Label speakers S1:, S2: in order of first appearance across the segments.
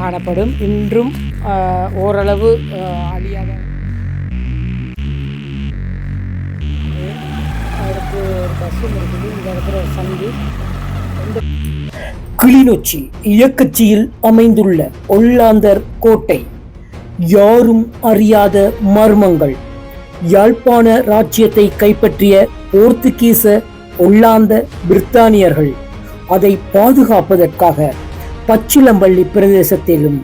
S1: காணப்படும். இன்றும் ஓரளவு அழியாத அடுத்து ஒரு பஸ்ஸும் இருக்குது. இந்த இடத்துல கிளிநொச்சி இயக்கச்சியில் அமைந்துள்ள ஒல்லாந்தர் கோட்டை. யாரும் அறியாத மர்மங்கள். யாழ்ப்பாண ராஜ்யத்தை கைப்பற்றிய போர்த்துகீச ஒல்லாந்த பிரித்தானியர்கள். அதை பாதுகாப்பதற்காக பச்சிலம்பள்ளி பிரதேசத்திலும்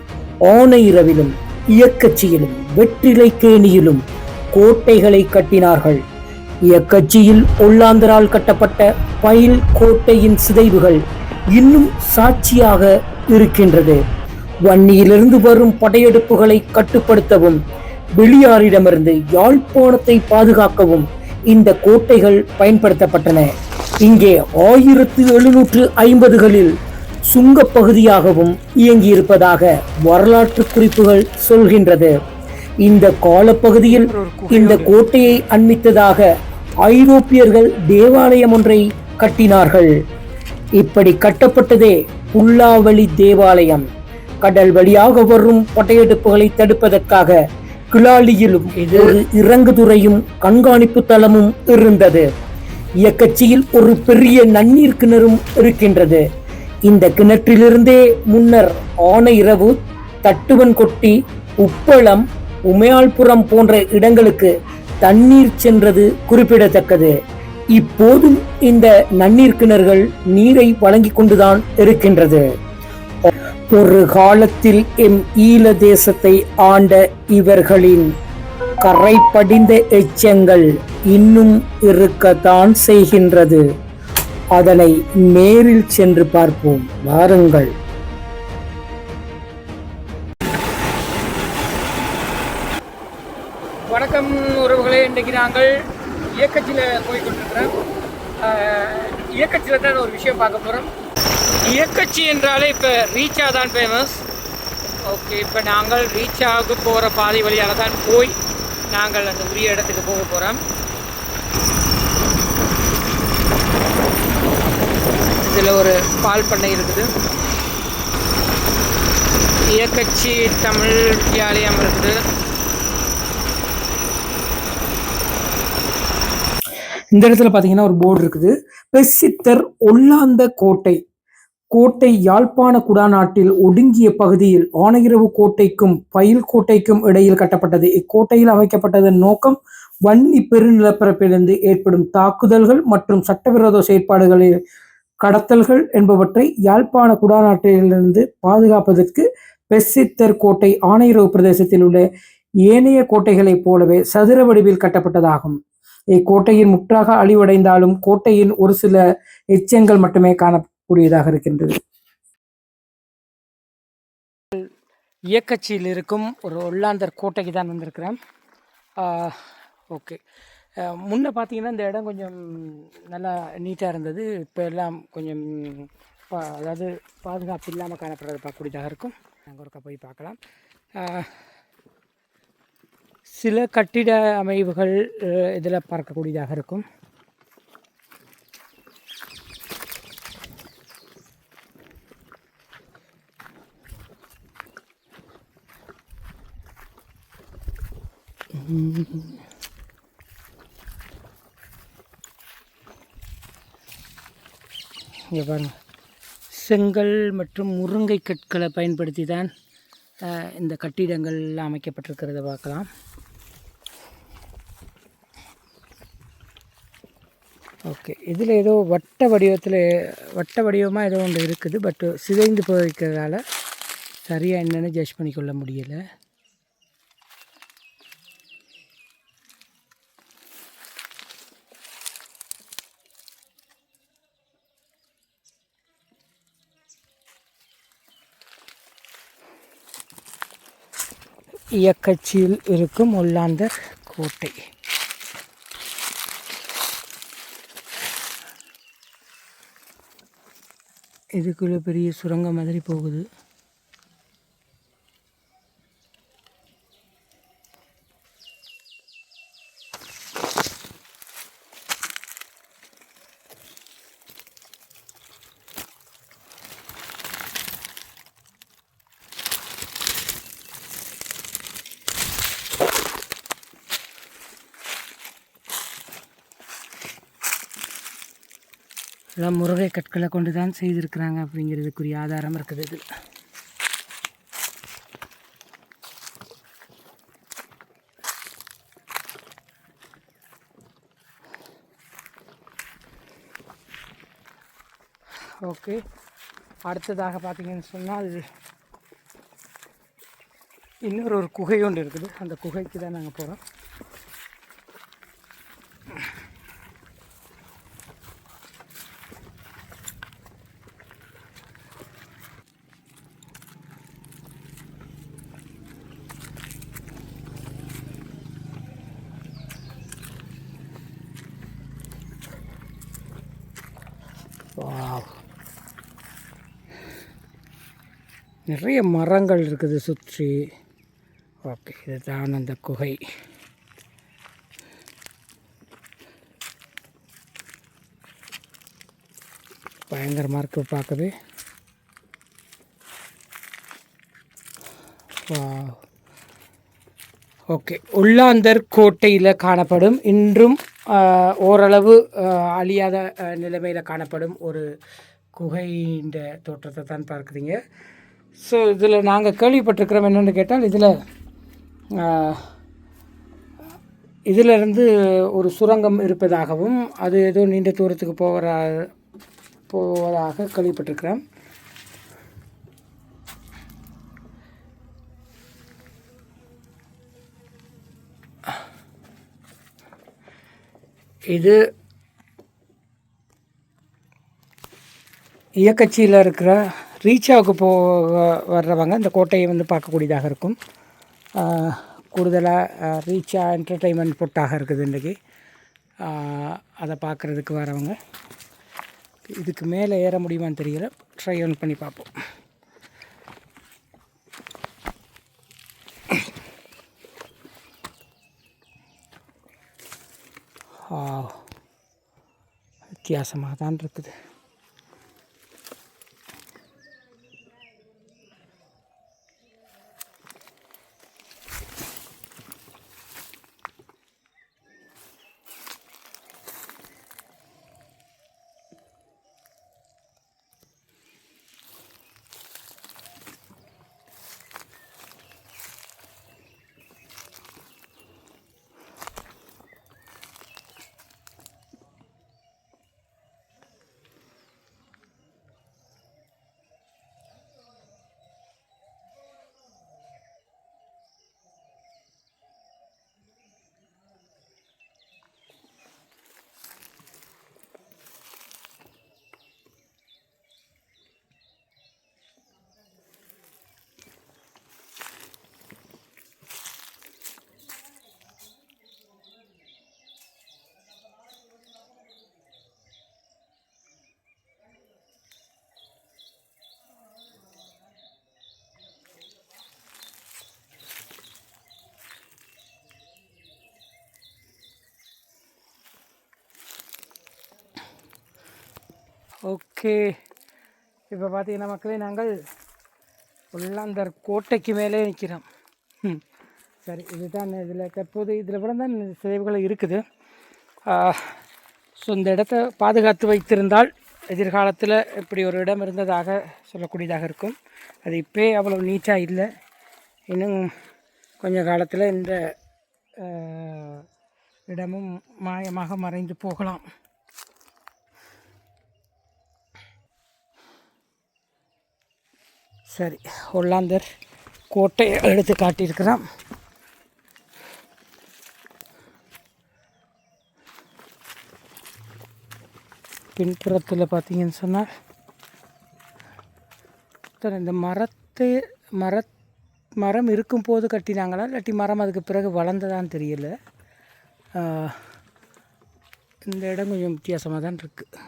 S1: ஆனையிரவிலும் இயக்கச்சியிலும் வெற்றிலைக்கேணியிலும் கோட்டைகளை கட்டினார்கள். இயக்கச்சியில் ஒல்லாந்தரால் கட்டப்பட்ட பயில் கோட்டையின் சிதைவுகள் இன்னும் சாட்சியாக இருக்கின்றது. வன்னியிலிருந்து வரும் படையெடுப்புகளை கட்டுப்படுத்தவும் வெளியாரிடமிருந்து யாழ்ப்பாணத்தை பாதுகாக்கவும் இந்த கோட்டைகள் பயன்படுத்தப்பட்டன. இங்கே ஆயிரத்து எழுநூற்று ஐம்பதுகளில் சுங்கப் பகுதியாகவும் இயங்கியிருப்பதாக வரலாற்று குறிப்புகள் சொல்கின்றது. இந்த காலப்பகுதியில் இந்த கோட்டையை அண்மித்ததாக ஐரோப்பியர்கள் தேவாலயம் ஒன்றை கட்டினார்கள். இப்படி கட்டப்பட்டதே புல்லாவளி தேவாலயம். கடல் வழியாக வரும் படையெடுப்புகளை தடுப்பதற்காக கிளாலியிலும் ஒரு இறங்குதுறையும் கண்காணிப்பு தளமும் இருந்தது. இயக்கச்சியில் ஒரு பெரிய நன்னீர் கிணறும் இருக்கின்றது. இந்த கிணற்றிலிருந்தே முன்னர் ஆன இரவு தட்டுவன் கொட்டி உப்பளம் உமையாள்புரம் போன்ற இடங்களுக்கு தண்ணீர் சென்றது குறிப்பிடத்தக்கது. இப்போதும் இந்த நன்னீர் கிணறுகள் நீரை வழங்கிக் கொண்டுதான் இருக்கின்றது. ஒரு காலத்தில் எம் ஈழ தேசத்தை ஆண்ட இவர்களின் கரை படிந்த எச்சங்கள் இன்னும் இருக்கத்தான் செய்கின்றது. அதனை நேரில் சென்று பார்ப்போம். வாருங்கள். வணக்கம் உறவுகளே இன்றைக்கு நாங்கள் இயக்கத்தில் போய்கொண்டிருக்கிறோம். இயக்கத்தில் தான் ஒரு விஷயம் பார்க்க போகிறோம் இயக்கச்சி என்றாலே இப்போ ரீச்சா தான் ஃபேமஸ் ஓகே இப்போ நாங்கள் ரீச்சாவுக்கு போகிற பாதை வழியால் தான் போய் நாங்கள் அந்த உரிய இடத்துக்கு போக போகிறோம் இதில் ஒரு பால் பண்ணை இருக்குது. இயக்கச்சி தமிழ் வித்தியாலயம் இருக்குது. இந்த இடத்துல பார்த்தீங்கன்னா ஒரு போர்டு இருக்குது. பெசித்தர் ஒல்லாந்த கோட்டை. கோட்டை யாழ்ப்பாண குடாநாட்டில் ஒடுங்கிய பகுதியில் ஆனையிரவு கோட்டைக்கும் பயில் கோட்டைக்கும் இடையில் கட்டப்பட்டது. இக்கோட்டையில் அமைக்கப்பட்டதன் நோக்கம் வன்னி பெருநிலப்பரப்பிலிருந்து ஏற்படும் தாக்குதல்கள் மற்றும் சட்டவிரோத செயற்பாடுகளில் கடத்தல்கள் என்பவற்றை யாழ்ப்பாண குடாநாட்டிலிருந்து பாதுகாப்பதற்கு பெசித்தர் கோட்டை ஆணையரவு பிரதேசத்தில் உள்ள ஏனைய கோட்டைகளைப் போலவே சதுர வடிவில் கட்டப்பட்டதாகும். இக்கோட்டையின் முற்றாக அழிவடைந்தாலும் கோட்டையின் ஒரு சில எச்சங்கள் மட்டுமே காணக்கூடியதாக இருக்கின்றது. இயக்கச்சியில் இருக்கும் ஒரு ஒல்லாந்தர் கோட்டைக்கு தான் வந்திருக்கிறேன். ஓகே. முன்னே பார்த்தீங்கன்னா இந்த இடம் கொஞ்சம் நல்லா நீட்டாக இருந்தது. இப்போ எல்லாம் கொஞ்சம் பா அதாவது பாதுகாப்பு இல்லாமல் காணப்படுறது பார்க்கக்கூடியதாக இருக்கும். நாங்கள் ஒருக்கா போய் பார்க்கலாம். சில கட்டிட அமைவுகள் இதில் பார்க்கக்கூடியதாக இருக்கும். இங்கே பாருங்கள் செங்கல் மற்றும் முருங்கை கற்களை பயன்படுத்தி தான் இந்த கட்டிடங்கள் அமைக்கப்பட்டிருக்கிறத பார்க்கலாம். ஓகே. இதில் ஏதோ வட்ட வடிவத்தில் வட்ட வடிவமாக ஏதோ ஒன்று இருக்குது பட் சிதைந்து போயிருக்கிறதால சரியாக என்னென்னு ஜட்ஜ் பண்ணிக்கொள்ள முடியலை. இயக்கச்சியில் இருக்கும் ஒல்லாந்தர் கோட்டை. இதுக்குள்ளே பெரிய சுரங்கம் மாதிரி போகுது? கற்களை கொண்டு தான் செய்திருக்கிறாங்க அப்படிங்கிறதுக்குரிய ஆதாரம் இருக்குது இதில். ஓகே. அடுத்ததாக பார்த்தீங்கன்னு சொன்னால் இன்னொரு ஒரு குகை ஒன்று இருக்குது. அந்த குகைக்கு தான் நாங்கள் போகிறோம். நிறைய மரங்கள் இருக்குது சுற்றி. ஓகே இதுதான் அந்த குகை. பயங்கரமாக இருக்கு பார்க்கவே ஓகே உள்ளாந்தர் கோட்டையில் காணப்படும். இன்றும் ஓரளவு அழியாத நிலைமையில் காணப்படும் ஒரு குகைன்ற தோற்றத்தை தான் பார்க்குறீங்க. ஸோ இதில் நாங்கள் கேள்விப்பட்டிருக்கிறோம் என்னென்னு கேட்டால் இதில் இதிலிருந்து ஒரு சுரங்கம் இருப்பதாகவும் அது ஏதோ நீண்ட தூரத்துக்கு போகிற போவதாக கேள்விப்பட்டிருக்கிறோம். இது இயக்கச்சியில் இருக்கிற ரீச்சாவுக்கு போ வர்றவங்க இந்த கோட்டையை வந்து பார்க்கக்கூடியதாக இருக்கும். கூடுதலாக ரீச்சா என்டர்டெயின்மெண்ட் பொட்டாக இருக்குது இன்றைக்கி. அதை பார்க்குறதுக்கு வரவங்க. இதுக்கு மேலே ஏற முடியுமான்னு தெரியல. ட்ரை ஒன் பண்ணி பார்ப்போம். வித்தியாசமாக தான் இருக்குது. ஓகே. இப்போ பார்த்தீங்கன்னா மக்களே நாங்கள் உள்ளாந்தர் கோட்டைக்கு மேலே நிற்கிறோம். ம். சரி இதுதான் இதில் தற்போது இதில் கூட தான் சிதைவுகள் இருக்குது. ஸோ இந்த இடத்த பாதுகாத்து வைத்திருந்தால் எதிர்காலத்தில் இப்படி ஒரு இடம் இருந்ததாக சொல்லக்கூடியதாக இருக்கும். அது இப்போ அவ்வளோ நீட்டாக இல்லை. இன்னும் கொஞ்ச காலத்தில் இந்த இடமும் மாயமாக மறைந்து போகலாம். சரி ஒல்லாந்தர் கோட்டையை எடுத்து காட்டியிருக்கிறான். பின்புறத்தில் பார்த்தீங்கன்னு சொன்னால் சார் இந்த மரத்தை மர மரம் இருக்கும்போது கட்டினாங்களா? இல்லாட்டி மரம் அதுக்கு பிறகு வளர்ந்ததான்னு தெரியல. இந்த இடம் கொஞ்சம் வித்தியாசமாக தான் இருக்குது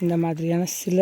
S1: இந்த மாதிரியான சில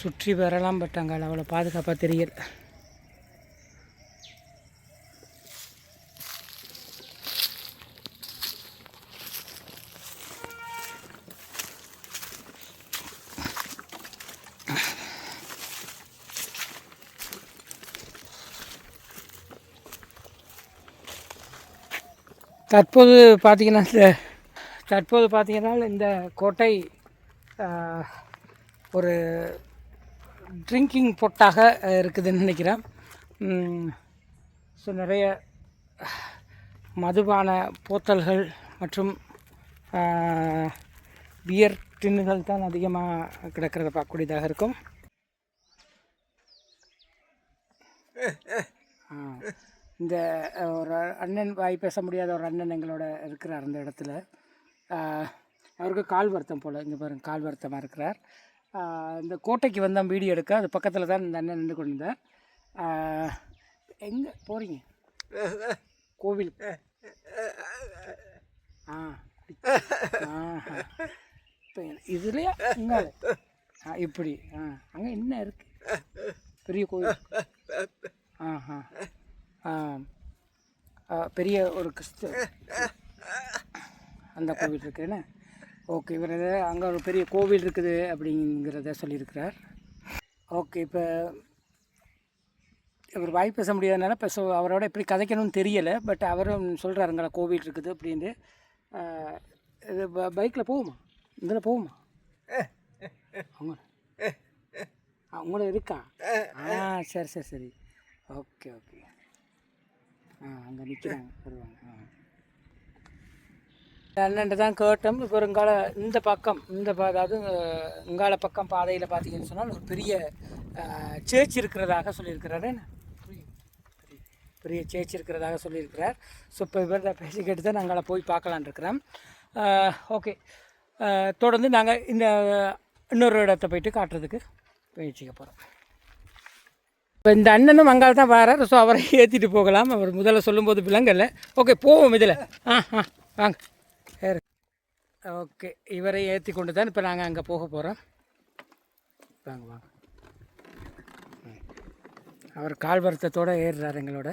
S1: சுற்றி வரலாம் பட் அங்கே அவ்வளோ பாதுகாப்பாக தெரியல. தற்போது பார்த்தீங்கன்னா இந்த தற்போது பார்த்தீங்கன்னா இந்த கோட்டை ஒரு ட்ரிங்கிங் பொட்டாக இருக்குதுன்னு நினைக்கிறேன். ஸோ நிறைய மதுபான போத்தல்கள் மற்றும் பியர் டின்னுகள் தான் அதிகமாக கிடக்கிறத பார்க்கக்கூடியதாக இருக்கும். இந்த ஒரு அண்ணன் வாய் பேச முடியாத ஒரு அண்ணன் எங்களோட இருக்கிறார் அந்த இடத்துல. அவருக்கு கால் வருத்தம் போல் இங்கே பாருங்கள் கால் வருத்தமாக இருக்கிறார். இந்த கோட்டைக்கு வந்தால் வீடியோ எடுக்க. அது பக்கத்தில் தான் இந்த அண்ணன் நின்று கொண்டிருந்தேன் எங்கே? போகிறீங்க கோவில். ஆ இப்போ இதுலேயே? இங்கே ஆ இப்படி. ஆ அங்கே என்ன இருக்கு? பெரிய கோவில். ஆஹா ஆ. ஆ, பெரிய ஒரு கிறிஸ்து. அந்த கோவில் இருக்குன்னு ஓகே இவர் அங்கே ஒரு பெரிய கோவில் இருக்குது அப்படிங்கிறத சொல்லியிருக்கிறார். ஓகே இப்போ இவர் வாய் பேச முடியாதனால இப்போ ஸோ அவரோட எப்படி கதைக்கணும்னு தெரியலை பட் அவரும் சொல்கிறாருங்களா கோவில் இருக்குது அப்படின்ட்டு. இது பைக்கில் போகுமா? இதில் போகுமா? அவங்க அவங்கள இருக்கா? ஆ சரி சரி சரி. Okay okay. ஆ அங்கே நிற்கிறாங்க வருவாங்க. ஆ. அண்ணன்ட்ட தான் கேட்டோம். இப்போ இங்கால இந்த பக்கம் இந்த அதாவது இங்கால பக்கம் பாதையில் பார்த்தீங்கன்னு சொன்னால் ஒரு பெரிய சேர்ச் இருக்கிறதாக சொல்லியிருக்கிறாரு. என்ன? பெரிய- பெரிய சேர்ச் இருக்கிறதாக சொல்லியிருக்கிறார். ஸோ இப்போ இவர்கிட்ட பேசி கேட்டு தான் நாங்கள் போய் பார்க்கலான் இருக்கிறோம். ஓகே தொடர்ந்து நாங்கள் இந்த இன்னொரு இடத்த போயிட்டு காட்டுறதுக்கு முயற்சிக்க போகிறோம் இப்போ இந்த அண்ணனும் அங்கால தான் வரார். ஸோ அவரை ஏற்றிட்டு போகலாம். அவர் முதல்ல சொல்லும்போது விலங்கல்ல. ஓகே போவோம் இதில். ஆ ஆ வாங்க. ஓகே. இவரை ஏற்றி கொண்டு தான் இப்போ நாங்கள் அங்கே போக போகிறோம் வாங்க வாங்க. அவர் கால் வருத்தத்தோடு ஏறுறார் எங்களோட.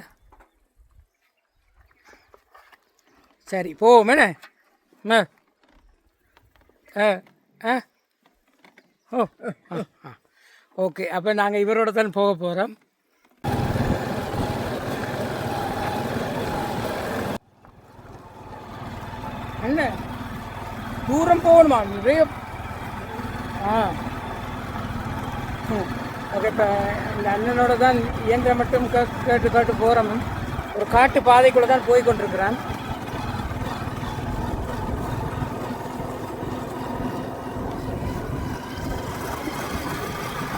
S1: சரி போவோமேண்ணே ஆ ஆ ஆ. ஓ ஆ ஆ ஓகே அப்போ நாங்கள் இவரோட தான் போக போகிறோம் என்ன தூரம் போகணுமா நிறைய ஆ ம். ஓகே இப்போ இந்த அண்ணனோட தான் இயந்திரம் மட்டும் கேட்டு கேட்டு போகிறோம் ஒரு காட்டு பாதைக்குள்ளே தான் போய் கொண்டிருக்கிறான்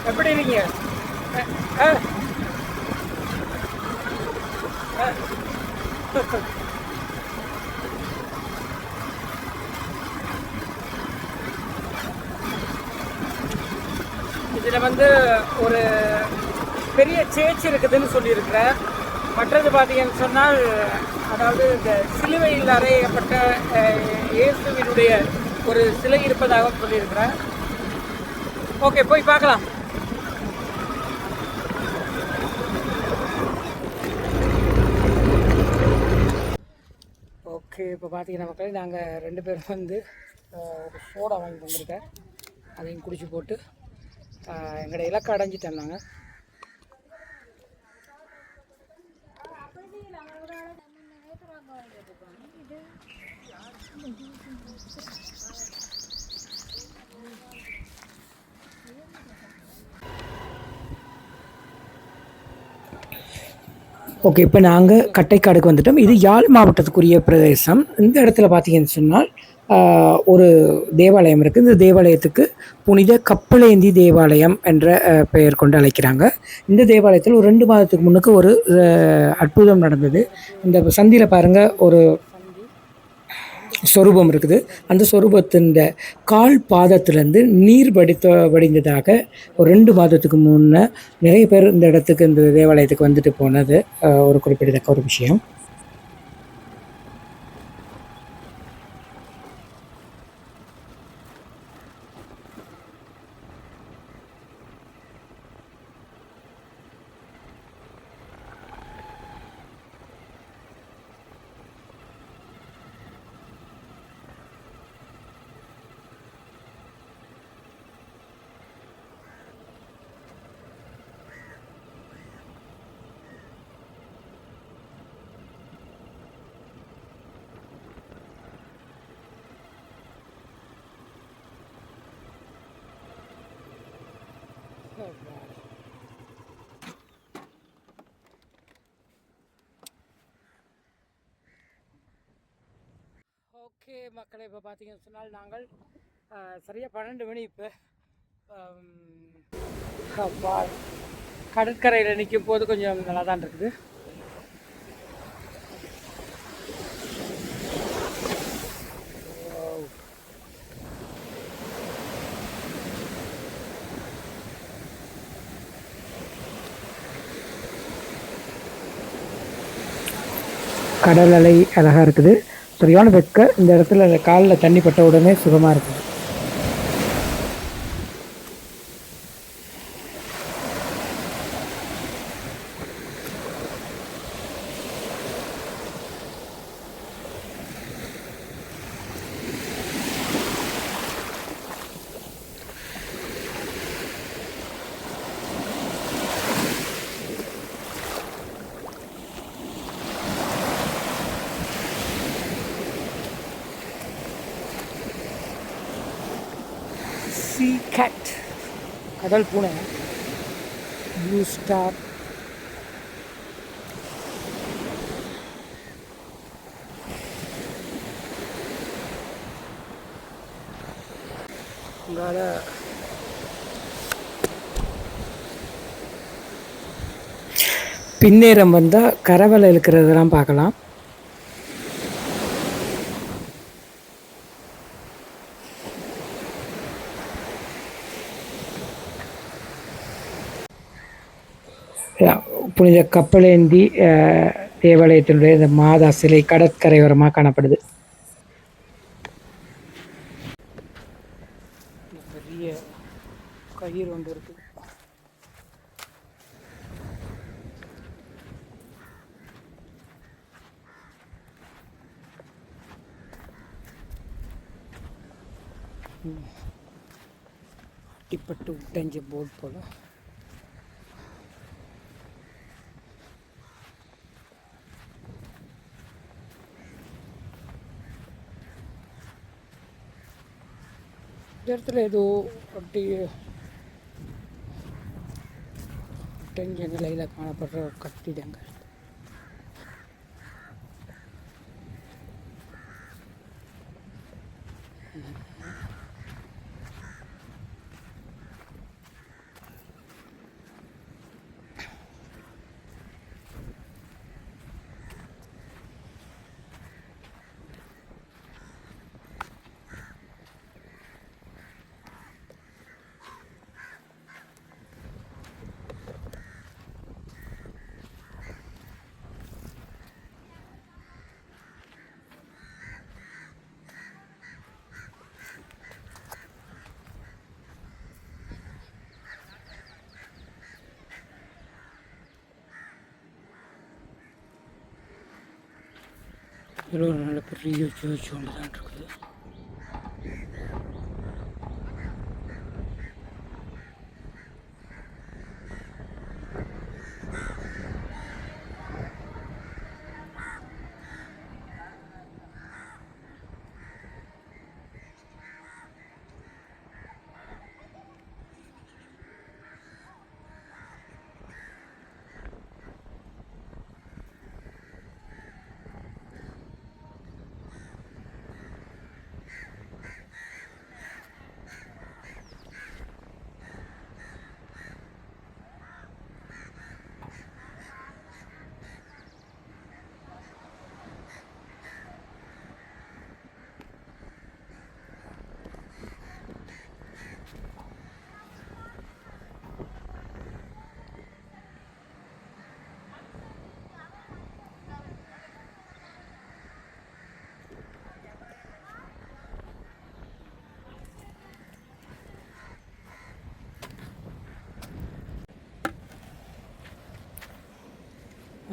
S1: எப்படி இருக்கீங்க ஆ. ஆ. இதில் வந்து ஒரு பெரிய இருக்குதுன்னு சொல்லியிருக்கிறேன் மற்றது பார்த்தீங்கன்னு சொன்னால் அதாவது இந்த சிலுவையில் அறையப்பட்ட இயேசுவினுடைய ஒரு சிலை இருப்பதாக சொல்லியிருக்கிறேன் ஓகே போய் பார்க்கலாம். ஓகே இப்போ பார்த்தீங்கன்னா மக்களே நாங்கள் ரெண்டு பேரும் வந்து ஒரு சோடா வாங்கி வந்திருக்கேன் அதையும் குடிச்சு போட்டு எங்களோட இலக்கை அடைஞ்சிட்டேன் நாங்கள் ஓகே இப்போ நாங்கள் கட்டைக்காடுக்கு வந்துட்டோம். இது யாழ் மாவட்டத்துக்குரிய பிரதேசம். இந்த இடத்துல பார்த்தீங்கன்னு சொன்னால் ஒரு தேவாலயம் இருக்குது இந்த தேவாலயத்துக்கு புனித கப்பலேந்தி தேவாலயம் என்ற பெயர் கொண்டு அழைக்கிறாங்க. இந்த தேவாலயத்தில் ஒரு ரெண்டு மாதத்துக்கு முன்னுக்கு ஒரு அற்புதம் நடந்தது. இந்த சந்தியில் பாருங்கள் ஒரு சொரூபம் இருக்குது. அந்த சொரூபத்தின் கால் பாதத்திலேருந்து நீர் வடித்த வடிந்ததாக ஒரு ரெண்டு மாதத்துக்கு முன்னே நிறைய பேர் இந்த இடத்துக்கு இந்த தேவாலயத்துக்கு வந்துட்டு போனது ஒரு குறிப்பிடத்தக்க ஒரு விஷயம் ஓகே மக்களே இப்போ பார்த்தீங்கன்னு சொன்னால் நாங்கள் சரியாக பன்னெண்டு மணி இப்போ கடற்கரையில் நிற்கும் போது கொஞ்சம் நல்லா தான் இருக்குது. கடல் அலை அழகாக இருக்குது. சரியான வெக்க இந்த இடத்துல காலில் தண்ணி பட்ட உடனே சுகமாக இருக்குது சீ கேட் கடல் பூனை. ப்ளூ ஸ்டார் உங்களால் பின்னேரம் வந்தால் கரவலை இருக்கிறதெல்லாம் பார்க்கலாம். புனித கப்பலேந்தி தேவாலயத்தினுடைய இந்த மாதா சிலை கடற்கரையோரமாக காணப்படுது. பெரிய கயிறு ஒன்று அட்டிப்பட்டு உடைஞ்ச போட் போல. இடத்துல ஏதோ அப்படி உடைஞ்ச நிலையில் காணப்படுற கட்டிடங்கள். இதில் ஒரு நல்ல பெரிய சர்ச் ஒன்று தான் இருக்குது.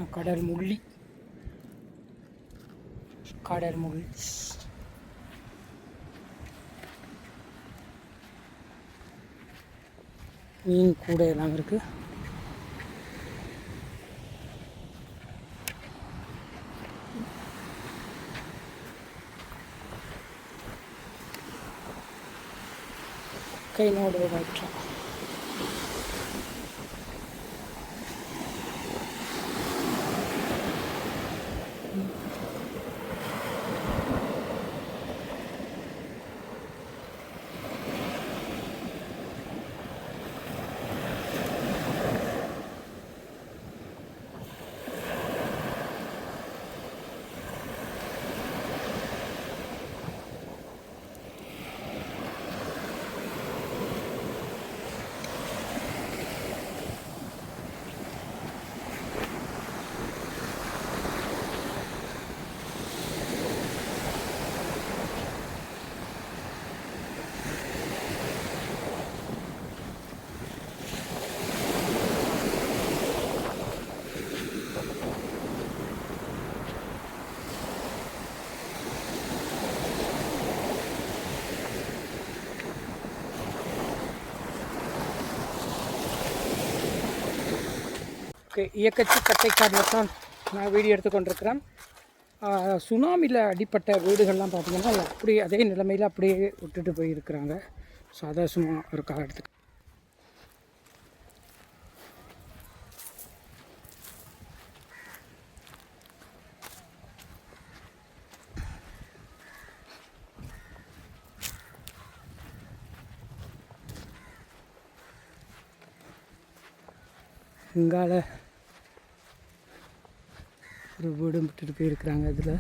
S1: கடல் முள்ளி. கடல் முள்ளி. மீன் கூட எல்லாம் இருக்கு. கை நோடு வைக்கலாம் ஓகே இயக்கச்சி கட்டைக்காரில் தான் நான் வீடியோ எடுத்துக்கொண்டிருக்கிறேன். சுனாமியில் அடிப்பட்ட வீடுகள்லாம் பார்த்திங்கன்னா அப்படியே அதே நிலைமையில் அப்படியே விட்டுட்டு போயிருக்கிறாங்க. ஸோ அதை சும்மா ஒரு காலத்துக்கு இங்கால ஒரு வீடும் விட்டுட்டு போயிருக்கிறாங்க இதில்.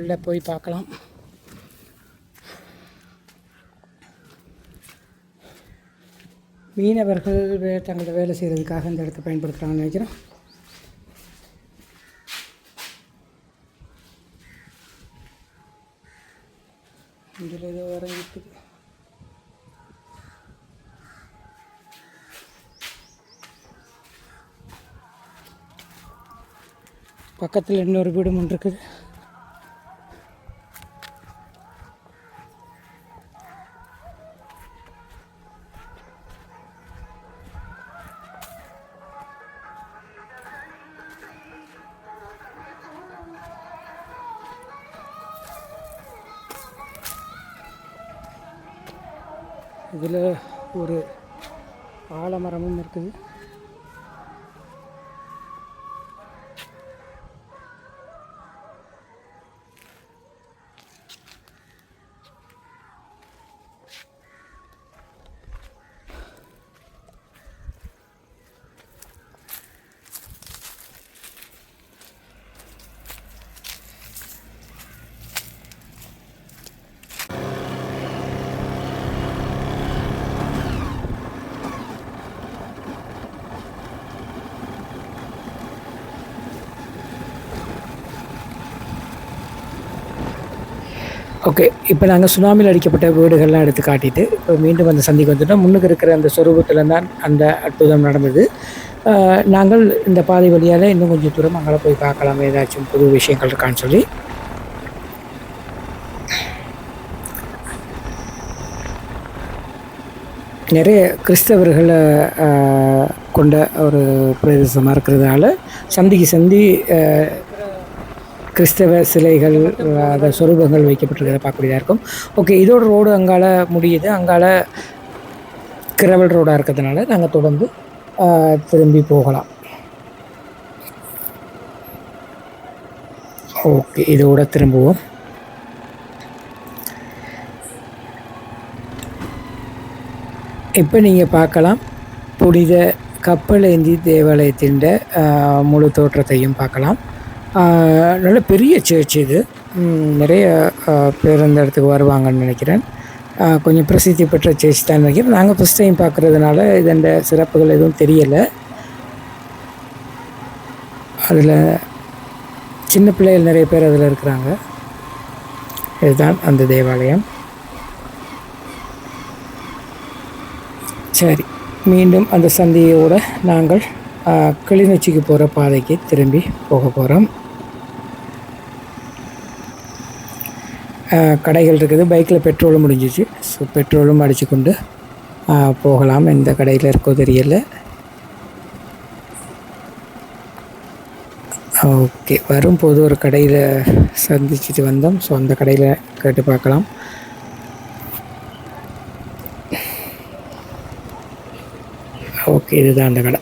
S1: உள்ளே போய் பார்க்கலாம். மீனவர்கள் வே தங்களோட வேலை செய்கிறதுக்காக இந்த இடத்த பயன்படுத்துகிறாங்கன்னு நினைக்கிறேன். இதில் ஏதோ இறங்கிட்டு பக்கத்தில் இன்னொரு வீடும் ஒன்று இருக்குது. ஓகே இப்போ நாங்கள் சுனாமியில் அடிக்கப்பட்ட வீடுகள்லாம் எடுத்து காட்டிட்டு இப்போ மீண்டும் அந்த சந்திக்கு வந்துட்டோம். முன்னுக்கு இருக்கிற அந்த சொரூபத்தில் தான் அந்த அற்புதம் நடந்தது. நாங்கள் இந்த பாதை வழியால் இன்னும் கொஞ்சம் தூரம் அங்கே போய் பார்க்கலாம் ஏதாச்சும் புது விஷயங்கள் இருக்கான்னு சொல்லி. நிறைய கிறிஸ்தவர்களை கொண்ட ஒரு பிரதேசமாக இருக்கிறதுனால சந்திக்கு சந்தி கிறிஸ்தவ சிலைகள் அஹ், சொரூபங்கள் வைக்கப்பட்டிருக்கிறத பார்க்கக்கூடியதாக இருக்கும். ஓகே இதோட ரோடு அங்கால முடியுது. அங்கால கிரவல் ரோடாக இருக்கிறதுனால நாங்கள் தொடர்ந்து திரும்பி போகலாம். ஓகே இதோட திரும்புவோம். இப்போ நீங்கள் பார்க்கலாம். புனித கப்பலேந்தி தேவாலயத்தின் முழு தோற்றத்தையும் பார்க்கலாம். நல்ல பெரிய சர்ச் இது. நிறைய பேர் இந்த இடத்துக்கு வருவாங்கன்னு நினைக்கிறேன். கொஞ்சம் பிரசித்தி பெற்ற சர்ச் தான் நினைக்கிறேன். நாங்கள் ஃபஸ்ட் டைம் பார்க்குறதுனால இதன் சிறப்புகள் எதுவும் தெரியலை. அதில் சின்ன பிள்ளைகள் நிறைய பேர் அதில் இருக்கிறாங்க. இதுதான் அந்த தேவாலயம். சரி மீண்டும் அந்த சந்தையோடு நாங்கள் கிளிநொச்சிக்கு போகிற பாதைக்கு திரும்பி போக போகிறோம் கடைகள் இருக்குது. பைக்கில் பெட்ரோலும் முடிஞ்சிச்சு. ஸோ பெட்ரோலும் அடித்து கொண்டு போகலாம். எந்த கடையில் இருக்கோ தெரியல. ஓகே. வரும்போது ஒரு கடையில் சந்திச்சுட்டு வந்தோம். ஸோ அந்த கடையில் கேட்டு பார்க்கலாம். ஓகே இதுதான் அந்த கடை.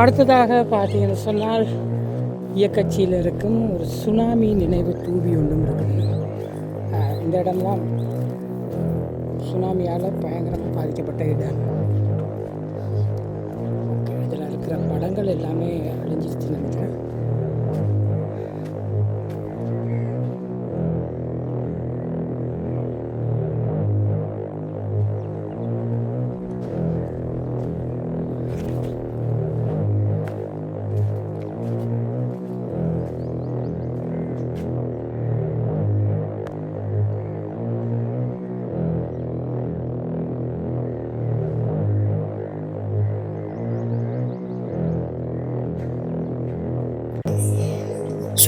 S1: அடுத்ததாக பார்த்தீங்கன்னு சொன்னால் இயக்கச்சியில் இருக்கும் ஒரு சுனாமி நினைவு தூவி ஒன்றும் இருக்குது. இந்த இடம்லாம் சுனாமியால் பயங்கரமாக பாதிக்கப்பட்ட இடம். இதில் இருக்கிற படங்கள் எல்லாமே அழிஞ்சிருச்சு நினைக்கிறேன்.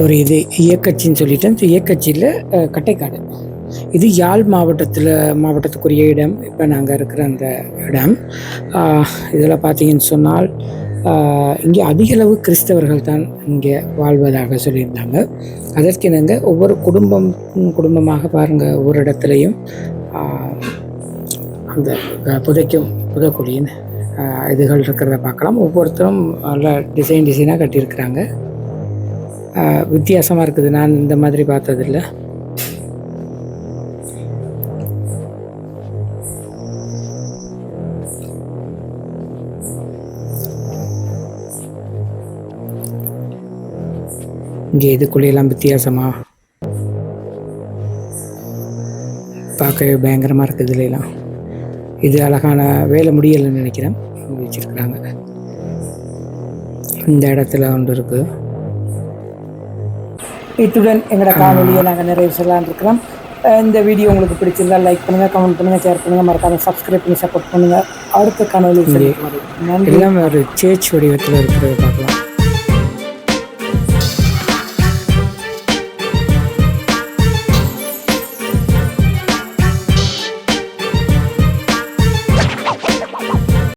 S1: சாரி இது இயக்கச்சின்னு சொல்லிட்டேன் ஸோ இயக்கச்சியில் கட்டைக்காடு. இது யாழ் மாவட்டத்தில் மாவட்டத்துக்குரிய இடம். இப்போ நாங்கள் இருக்கிற அந்த இடம். இதில் பார்த்தீங்கன்னு சொன்னால் இங்கே அதிகளவு கிறிஸ்தவர்கள் தான் இங்கே வாழ்வதாக சொல்லியிருந்தாங்க. அதற்கிணங்க ஒவ்வொரு குடும்பம் குடும்பமாக பாருங்கள் ஒவ்வொரு இடத்துலையும் அந்த புதைக்கும் புதைக்குழியின் இதுகள் இருக்கிறத பார்க்கலாம். ஒவ்வொருத்தரும் நல்லா டிசைன் டிசைனாக கட்டியிருக்கிறாங்க. வித்தியாசமாக இருக்குது. நான் இந்த மாதிரி பார்த்ததில்ல. இங்கே இதுக்குள்ளேயெல்லாம் வித்தியாசமாக பார்க்கவே பயங்கரமாக இருக்குது இதுலாம் இது அழகான வேலை முடியலைன்னு நினைக்கிறேன். வச்சுருக்குறாங்க. இந்த இடத்துல ஒன்று இருக்குது இத்துடன் எங்களோட காணொலியை நாங்கள் நிறைவு செய்யலான் இருக்கிறோம். இந்த வீடியோ உங்களுக்கு பிடிச்சிருந்தா லைக் பண்ணுங்கள் கமெண்ட் பண்ணுங்கள் ஷேர் பண்ணுங்கள் மறக்காம சப்ஸ்கிரைப் பண்ணி சப்போர்ட் பண்ணுங்கள் அடுத்த காணொலி நன்றி.
S2: எல்லாம் ஒரு சேச் வடிவத்தில் இருக்கிறத பார்க்கலாம்.